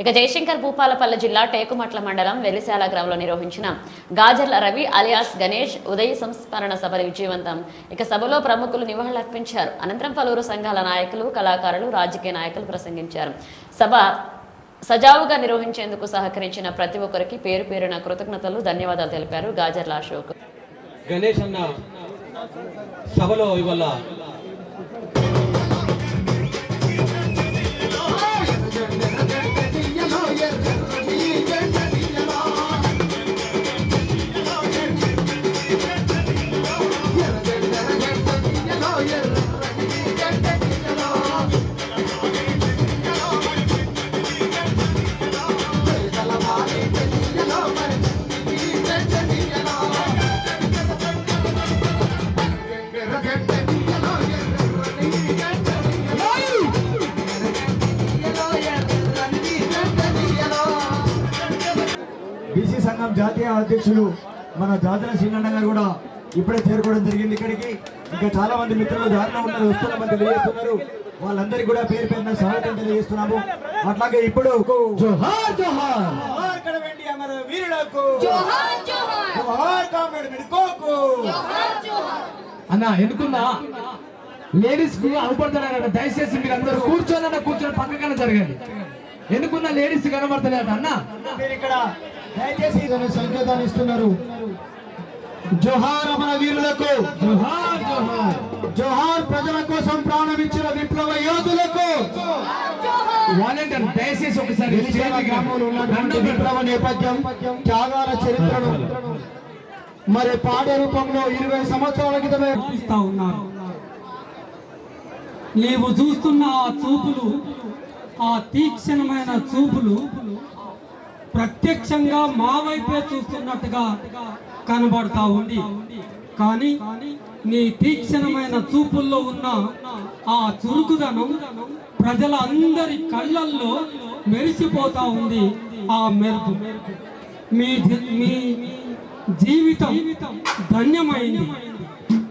ఇక జయశంకర్ భూపాలపల్లి జిల్లా టేకుమట్ల మండలం వెలిశాల గ్రామంలో నిర్వహించిన గాజర్ల రవి అలియాస్ గణేష్ ఉదయ సంస్మరణ సభ విజయవంతం. ఇక సభలో ప్రముఖులు నివాళులర్పించారు అనంతరం పలువురు సంఘాల నాయకులు కళాకారులు రాజకీయ నాయకులు ప్రసంగించారు. సభ సజావుగా నిర్వహించేందుకు సహకరించిన ప్రతి ఒక్కరికి పేరు పేరున కృతజ్ఞతలు ధన్యవాదాలు తెలిపారు గాజర్ల అశోక్. గణేష్ అన్న సభలో ఇవాళ అధ్యక్షులు మన జాతర గారు కూడా ఇప్పుడే చేరుకోవడం జరిగింది ఇక్కడికి. ఇంకా చాలా మంది మిత్రులు దారిలో ఉన్నారు వస్తున్నామని తెలియజేస్తున్నారు. వాళ్ళందరికీ కూడా పేరు పేరున స్వాగతం తెలియజేస్తున్నాము. అట్లాగే ఇప్పుడు జోహార్ జోహార్. జోహార్ కడవెండి అమర వీరులకు. జోహార్ కామ్రేడ్ మెడుకోకు. అన్న ఎన్నుకున్నా లేడీస్కు దయచేసి మీరు అందరూ కూర్చొని అన్న కూర్చొని పక్కన జరగండి. ఎన్నుకున్న లేడీస్ కనబడతలేట అన్న? మీరు ఇక్కడ దయచేసి సంకేతాన్ని ఇస్తున్నారు. జోహార్ అమర వీరులకు జోహార్ జోహార్. జోహార్ ప్రజల కోసం ప్రాణం ఇచ్చిన విప్లవ యోధులకు వాలంటీర్ దయచేసి ఒకసారి విప్లవ నేపథ్యం త్యాగాల చరిత్రను మరి పాడే రూపంలో ఇరవై సంవత్సరాల క్రితమే ఉన్నారు. నీవు చూస్తున్న ఆ చూపులు ఆ తీక్షణమైన చూపులు ప్రత్యక్షంగా మా వైపే చూస్తున్నట్టుగా కనబడతా ఉంది. కానీ నీ తీక్షణమైన చూపుల్లో ఉన్న ఆ చురుకుదనం ప్రజల అందరి కళ్ళల్లో మెరిసిపోతా ఉంది ఆ మెరుపు. మీ మీ జీవితం ధన్యమైంది.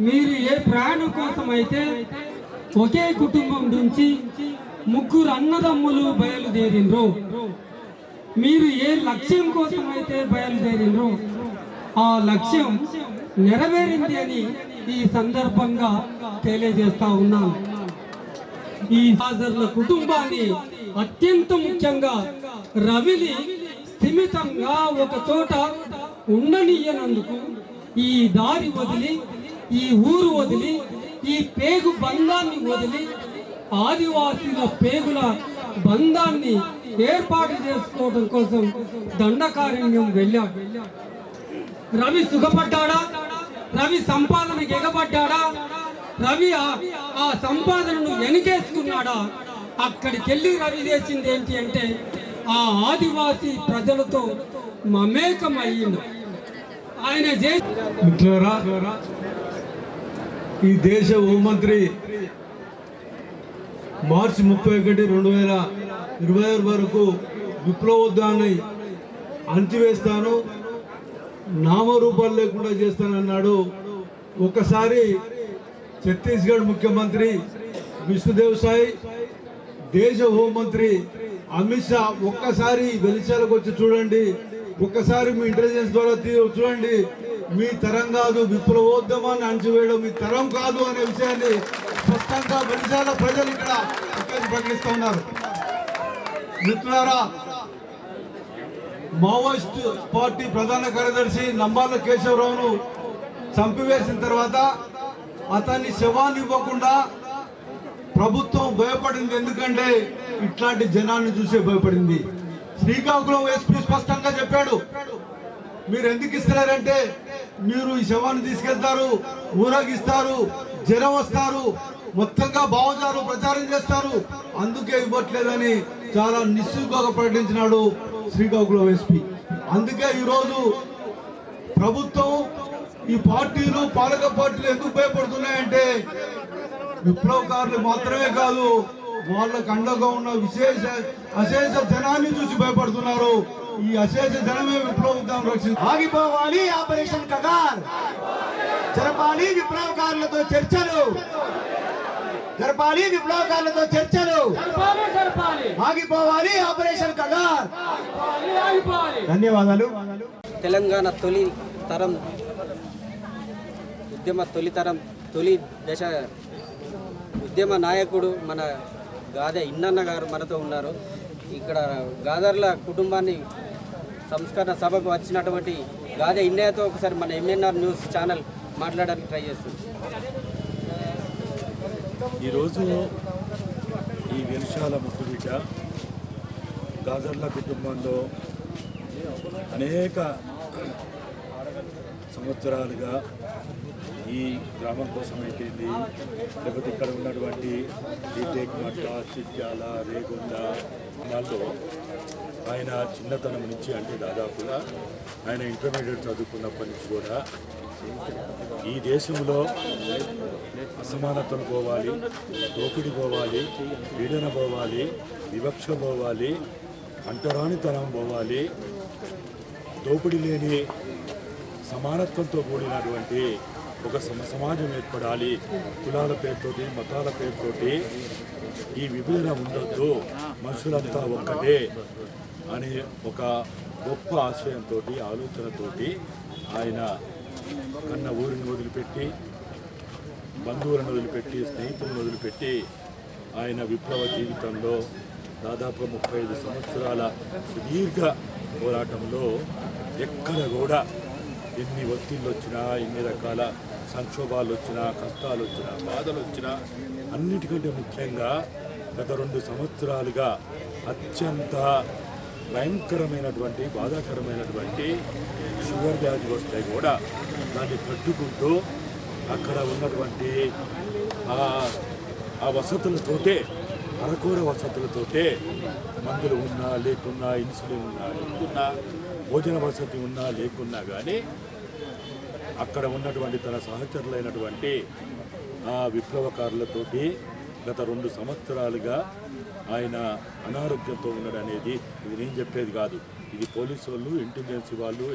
మీరు ఏ ప్రయాణం కోసం అయితే ఒకే కుటుంబం నుంచి ముగ్గురు అన్నదమ్ములు బయలుదేరిండ్రు మీరు ఏ లక్ష్యం కోసం అయితే బయలుదేరిండ్రు ఆ లక్ష్యం నెరవేరింది అని ఈ సందర్భంగా తెలియజేస్తా ఉన్నాను. ఈ హాజర్ల కుటుంబాన్ని అత్యంత ముఖ్యంగా రవిని స్థిమితంగా ఒక చోట ఉండనియనందుకు ఈ దారి వదిలి ఈ ఊరు వదిలి ఈ పేగు బంధాన్ని వదిలి ఆదివాసీల పేగుల బంధాన్ని ఏర్పాటు చేసుకోవడం కోసం దండకారణ్యం వెళ్ళాడు. రవి సుఖపడ్డాడా? రవి సంపాదనకి ఎగబడ్డాడా? రవి ఆ- సంపాదనను వెనకేసుకున్నాడా అక్కడికి వెళ్ళి రవి చేసింది ఏంటి అంటే ఆ ఆదివాసీ ప్రజలతో మమేకం ఆయన చేసి ఈ దేశ హోంమంత్రి మార్చి ముప్పై ఒకటి రెండు వేల ఇరవై ఆరు వరకు విప్లవోద్యాన్ని అణచివేస్తాను. నామరూపాలు లేకుండా చేస్తానన్నాడు ఒకసారి ఛత్తీస్గఢ్ ముఖ్యమంత్రి విష్ణుదేవ్ సాయి దేశ హోంమంత్రి అమిత్ షా ఒక్కసారి వెలిచాలకు వచ్చి చూడండి ఒక్కసారి మీ ఇంటెలిజెన్స్ ద్వారా తీ- చూడండి మీ తరం కాదు విప్లవోద్యమాన్ని అణచివేయడం మీ తరం కాదు అనే విషయాన్ని స్పష్టంగా వెలిచాల ప్రజలు ఇక్కడ ఇక్కడ ప్రకటిస్తూ ఉన్నారు. మిత్రులారా మావోయిస్ట్ పార్టీ ప్రధాన కార్యదర్శి నంబాల కేశవరావును చంపివేసిన తర్వాత అతన్ని శవాన్ని ఇవ్వకుండా ప్రభుత్వం భయపడింది. ఎందుకంటే ఇట్లాంటి జనాన్ని చూసే భయపడింది. శ్రీకాకుళం ఎస్పీ స్పష్టంగా చెప్పాడు మీరు ఎందుకు ఇస్తున్నారంటే మీరు ఈ శవాన్ని తీసుకెళ్తారు ఊరగిస్తారు జనం వస్తారు మొత్తంగా భావజాలు ప్రచారం చేస్తారు అందుకే ఇవ్వట్లేదని చాలా నిస్సుగా ప్రకటించినాడు శ్రీకాకుళం ఎస్పీ. అందుకే ఈరోజు ప్రభుత్వం ఈ పార్టీలు పాలక పార్టీలు ఎందుకు భయపడుతున్నాయంటే విప్లవకారులు మాత్రమే కాదు వాళ్ళకు అండగా ఉన్న విశేష అశేష జనాన్ని చూసి భయపడుతున్నారు. ఈ అశేష జనమే విప్లవం రక్షించారు ఆగిపోవాలి ఆపరేషన్ కగార్. జరపాలి విప్లవకారులతో చర్చలు. జరపాలి విప్లవకారులతో చర్చలు. ఆగిపోవాలి ఆపరేషన్ కగార్. ధన్యవాదాలు. తెలంగాణ తొలి తరం ఉద్యమ తొలి తరం తొలి దశ ఉద్యమ నాయకుడు మన గాదె ఇన్నన్న గారు మనతో ఉన్నారు. ఇక్కడ గాదర్ల కుటుంబాన్ని సంస్కరణ సభకు వచ్చినటువంటి గాదె ఇన్నయ్యతో ఒకసారి మన ఎంఎన్ఆర్ న్యూస్ ఛానల్ మాట్లాడడానికి ట్రై చేస్తుంది. ఈరోజు ఈ వెలిశాల ముక్కుబిడ్డ గాజర్ల కుటుంబంలో అనేక సంవత్సరాలుగా ఈ గ్రామం కోసం అయితేంది లేకపోతే ఇక్కడ ఉన్నటువంటి ఈ మట్ట చిట్యాల రేగుండ వాళ్ళు ఆయన చిన్నతనం నుంచి అంటే దాదాపుగా ఆయన ఇంటర్మీడియట్ చదువుకున్నప్పటి నుంచి కూడా ఈ దేశంలో అసమానతలు పోవాలి దోపిడీ పోవాలి పీడన పోవాలి వివక్ష పోవాలి అంటరానితనం పోవాలి దోపిడీ లేని సమానత్వంతో కూడినటువంటి ఒక సమాజం ఏర్పడాలి. కులాల పేరుతోటి మతాల పేరుతోటి ఈ విభజన ఉండొద్దు. మనుషులంతా ఒక్కటే అనే ఒక గొప్ప ఆశయంతో ఆలోచనతోటి ఆయన కన్న ఊరిని వదిలిపెట్టి బంధువులను వదిలిపెట్టి స్నేహితులను వదిలిపెట్టి ఆయన విప్లవ జీవితంలో దాదాపు ముప్పై ఐదు సంవత్సరాల సుదీర్ఘ పోరాటంలో ఎక్కడ కూడా ఎన్ని ఒత్తిళ్ళు వచ్చినా ఎన్ని రకాల సంక్షోభాలు వచ్చినా కష్టాలు వచ్చినా బాధలు వచ్చినా అన్నిటికంటే ముఖ్యంగా గత రెండు సంవత్సరాలుగా అత్యంత భయంకరమైనటువంటి బాధాకరమైనటువంటి షుగర్ వ్యాధి వస్తే కూడా. దాన్ని తట్టుకుంటూ అక్కడ ఉన్నటువంటి ఆ- ఆ వసతులతోటే అరకూర వసతులతోటే మందులు ఉన్నా లేకున్నా ఇన్సులిన్ ఉన్నా లేకున్నా భోజన వసతి ఉన్నా లేకున్నా కానీ అక్కడ ఉన్నటువంటి తన సహచరులైనటువంటి ఆ విప్లవకారులతోటి గత రెండు సంవత్సరాలుగా ఆయన అనారోగ్యంతో ఉన్నాడు అనేది ఇది నేను చెప్పేది కాదు. ఇది పోలీసు వాళ్ళు ఇంటెలిజెన్స్ వాళ్ళు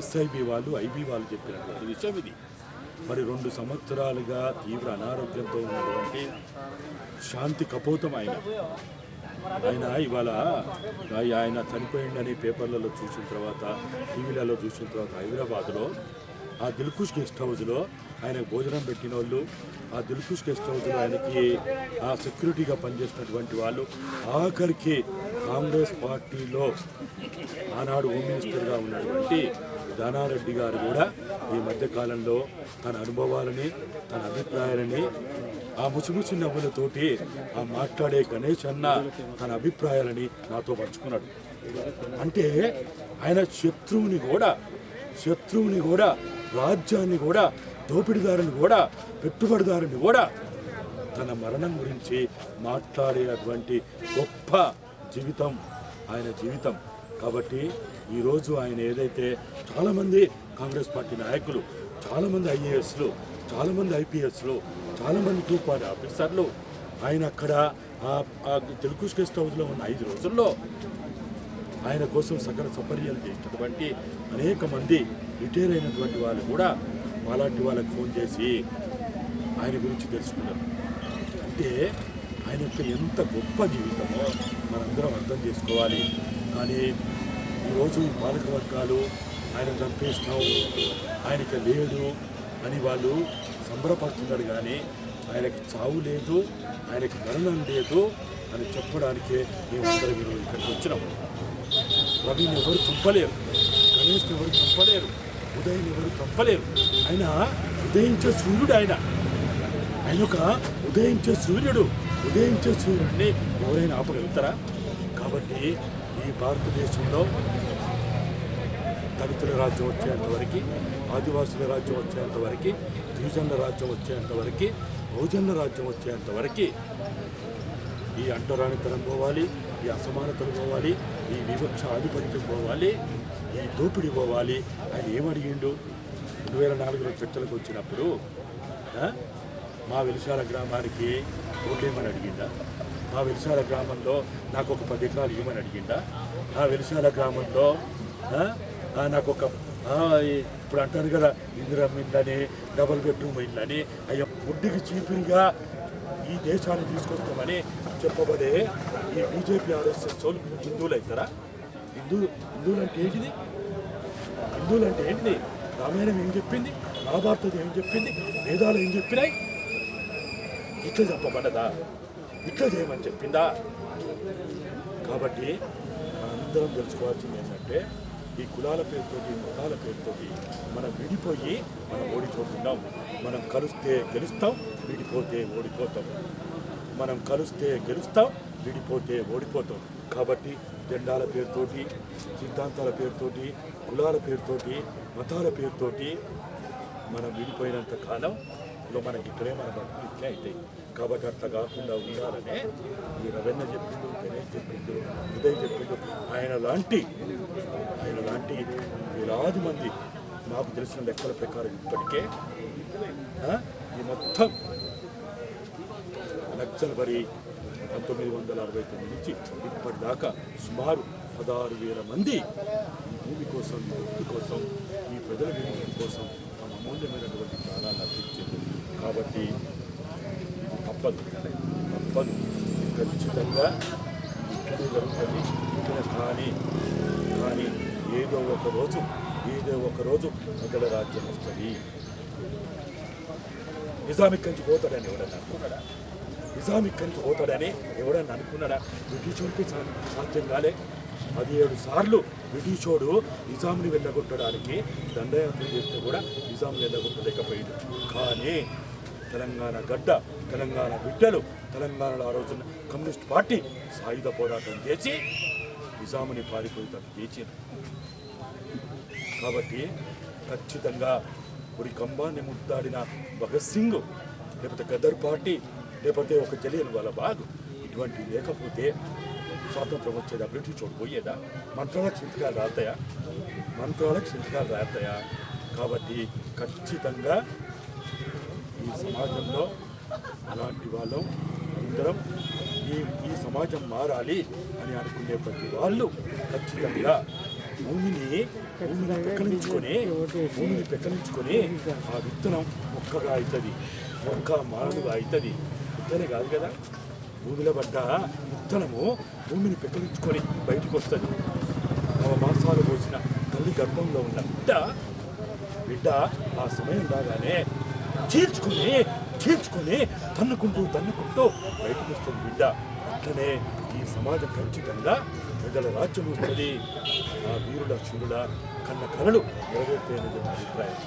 ఎస్ఐబి వాళ్ళు ఐబీ వాళ్ళు చెప్పినటువంటి విషయం ఇది. మరి రెండు సంవత్సరాలుగా తీవ్ర అనారోగ్యంతో ఉన్నటువంటి శాంతి కపోతం ఆయన. ఆయన ఇవాళ ఆయన చనిపోయిండని పేపర్లలో చూసిన తర్వాత టీవీలలో చూసిన తర్వాత హైదరాబాద్లో ఆ దిల్కుష్ గెస్ట్ హౌస్లో ఆయన భోజనం పెట్టిన వాళ్ళు ఆ దిల్కుష్ గెస్ట్ హౌస్లో ఆయనకి ఆ సెక్యూరిటీగా పనిచేసినటువంటి వాళ్ళు ఆఖరికి కాంగ్రెస్ పార్టీలో ఆనాడు హోమ్ మినిస్టర్గా ఉన్నటువంటి దానారెడ్డి గారు కూడా ఈ మధ్యకాలంలో తన అనుభవాలని తన అభిప్రాయాలని ఆ ముసిముసి నవ్వులతోటి ఆ మాట్లాడే గణేష్ అన్న తన అభిప్రాయాలని నాతో పంచుకున్నాడు. అంటే ఆయన శత్రువుని కూడా శత్రువుని కూడా రాజ్యాన్ని కూడా దోపిడీదారుని కూడా పెట్టుబడిదారుని కూడా తన మరణం గురించి మాట్లాడేటువంటి గొప్ప జీవితం ఆయన జీవితం. కాబట్టి ఈరోజు ఆయన ఏదైతే చాలామంది కాంగ్రెస్ పార్టీ నాయకులు చాలామంది ఐఏఎస్లు చాలామంది ఐపీఎస్లు చాలామంది టూ ఆఫీసర్లు ఆయన అక్కడ ఆ- తెలుగు గెస్ట్ హౌస్లో ఉన్న ఐదు రోజుల్లో ఆయన కోసం సకల సపర్యాలు చేసినటువంటి అనేక మంది రిటైర్ అయినటువంటి వాళ్ళు కూడా అలాంటి వాళ్ళకి ఫోన్ చేసి ఆయన గురించి తెలుసుకున్నారు. అంటే ఆయన యొక్క ఎంత గొప్ప జీవితమో మనందరం అర్థం చేసుకోవాలి. కానీ ఈరోజు ఈ పాలక వర్గాలు ఆయన చంపేసినాం ఆయనకి లేడు అని వాళ్ళు సంబరపడుతున్నారు కానీ ఆయనకి చావు లేదు ఆయనకి మరణం లేదు అని చెప్పడానికే మేమందరం ఈరోజు ఇక్కడికి వచ్చినాం. రవిని ఎవరు చంపలేరు గణేష్ని ఎవరు చంపలేరు ఉదయం ఎవరు చంపలేరు. ఆయన ఉదయించే సూర్యుడు ఆయన. ఆయన ఒక ఉదయించే సూర్యుడు ఉదయించే సూర్యుడిని ఎవరైనా ఆపగలుగుతారా? కాబట్టి ఈ భారతదేశంలో దళితుల రాజ్యం వచ్చేంత వరకు ఆదివాసుల రాజ్యం వచ్చేంత వరకు గిరిజనుల రాజ్యం వచ్చేంత వరకు బహుజనుల రాజ్యం వచ్చేంత వరకు ఈ అంటరానితనం పోవాలి ఈ అసమానతలు పోవాలి ఈ వివక్ష ఆధిపత్యం పోవాలి ఈ దోపిడి పోవాలి ఆయన ఏమడిగిండు రెండు వేల నాలుగులో చర్చలకు వచ్చినప్పుడు మా వెలిసాల గ్రామానికి ఓటేమని అడిగిందా మా వెలిసాల గ్రామంలో నాకు ఒక పది ఎకరాలు ఇవ్వమని అడిగిందా నా వెలిసాల గ్రామంలో నాకు ఒక ఇప్పుడు అంటారు కదా ఇందిరా ఇల్లని డబుల్ బెడ్రూమ్ ఇల్లని అయ్యా పొడ్డికి చీపిరిగా ఈ దేశాన్ని తీసుకొస్తామని చెప్పబడే ఈ బీజేపీ ఆర్ఎస్ఎస్ వాళ్ళు హిందువులు అవుతారా? హిందూ హిందువులు అంటే ఏంటిది? హిందువులు అంటే ఏంటిది? రామాయణం ఏం చెప్పింది? మహాభారతం ఏం చెప్పింది? వేదాలు ఏం చెప్పినాయి? ఇట్లా చెప్పబడ్డదా? ఇట్లా చేయమని చెప్పిందా? కాబట్టి అందరం తెలుసుకోవాల్సింది ఏంటంటే ఈ కులాల పేరుతోటి మతాల పేరుతోటి మనం విడిపోయి మనం ఓడిపోతున్నాం. మనం కలిస్తే గెలుస్తాం విడిపోతే ఓడిపోతాం. మనం కలిస్తే గెలుస్తాం విడిపోతే ఓడిపోతాం. కాబట్టి జెండాల పేరుతోటి సిద్ధాంతాల పేరుతోటి కులాల పేరుతోటి మతాల పేరుతోటి మనం విడిపోయినంత కాలంలో మనకి ఇక్కడే మన బతుకులు అవుతాయి. కాబట్టి అట్లా కాకుండా ఉండాలనే ఈ రవీణ చెప్పిండు గణేష్ చెప్పిండు ఉదయ్ చెప్పిండు ఆయన లాంటి ఆయన లాంటి వేలాది మంది నాకు తెలిసిన లెక్కల ప్రకారం ఇప్పటికే ఈ మొత్తం నక్సల్బరి పంతొమ్మిది వందల అరవై తొమ్మిది నుంచి ఇప్పటిదాకా సుమారు పదహారు వేల మంది ఈ భూమి కోసం ఈ వృత్తి కోసం ఈ ప్రజల విముక్తి కోసం తమ అమూల్యమైనటువంటి ప్రాణాలను అర్పించింది కాబట్టి ఇది తప్పదు. తప్పదు. ఖచ్చితంగా ఇక్కడే జరుగుతుంది. ఇక్కడ కానీ ఒకరోజు రోజు ఏదో ఒక రాజ్యం వస్తుంది. నిజామిక్ నుంచి పోతాడని ఎవడన్నా అనుకున్నాడా? నిజామిక్ కంచి పోతాడని ఎవడన్నా అనుకున్నాడా? బ్రిటిషోడికి సాధ్యం కాలే. పదిహేడు సార్లు బ్రిటిషోడు నిజాంని వెళ్ళగొట్టడానికి దండయాత్ర చేస్తే కూడా నిజాంని వెళ్ళగొట్టలేకపోయింది కానీ తెలంగాణ గడ్డ తెలంగాణ బిడ్డలు తెలంగాణలో ఆ రోజున కమ్యూనిస్ట్ పార్టీ సాయుధ పోరాటం చేసి నిజాముని పారిపోయేటట్టు చేసింది కాబట్టి ఖచ్చితంగా ఉరి కంబాన్ని ముద్దాడిన భగత్ సింగ్ లేకపోతే గదర్ పార్టీ లేకపోతే ఒక జలియన్ వాళ్ళ బాగ్ ఇటువంటి లేకపోతే స్వాతంత్రం వచ్చేదా బ్రిటిష్ చోటు పోయేదా? మంత్రాలకు సింతకాలు రాతాయా మంత్రాలకు సింతకాలు రాతాయా కాబట్టి ఖచ్చితంగా ఈ సమాజంలో అలాంటి వాళ్ళం అందరం ఈ ఈ సమాజం మారాలి అని అనుకునే ప్రతి వాళ్ళు ఖచ్చితంగా భూమిని భూమిని పెక్కలించుకొని భూమిని పెక్కలించుకొని ఆ విత్తనం మొక్కగా అవుతుంది మొక్క మానవుగా అవుతుంది విత్తనే కాదు కదా? భూమిలో పడ్డ విత్తనము భూమిని పెక్కలించుకొని బయటకు వస్తుంది. నవ మాసాలు పోసిన తల్లి గర్భంలో ఉన్న బిడ్డ బిడ్డ ఆ సమయం రాగానే చీల్చుకుని చీల్చుకుని తన్నుకుంటూ తన్నుకుంటూ బయటకు వస్తుంది బిడ్డ. అట్లనే ఈ సమాజం ఖచ్చితంగా ప్రజల రాజ్యం వస్తుంది ఆ వీరుల శూరుల కన్న కలలు నెరవేర్తే అనేది నా అభిప్రాయం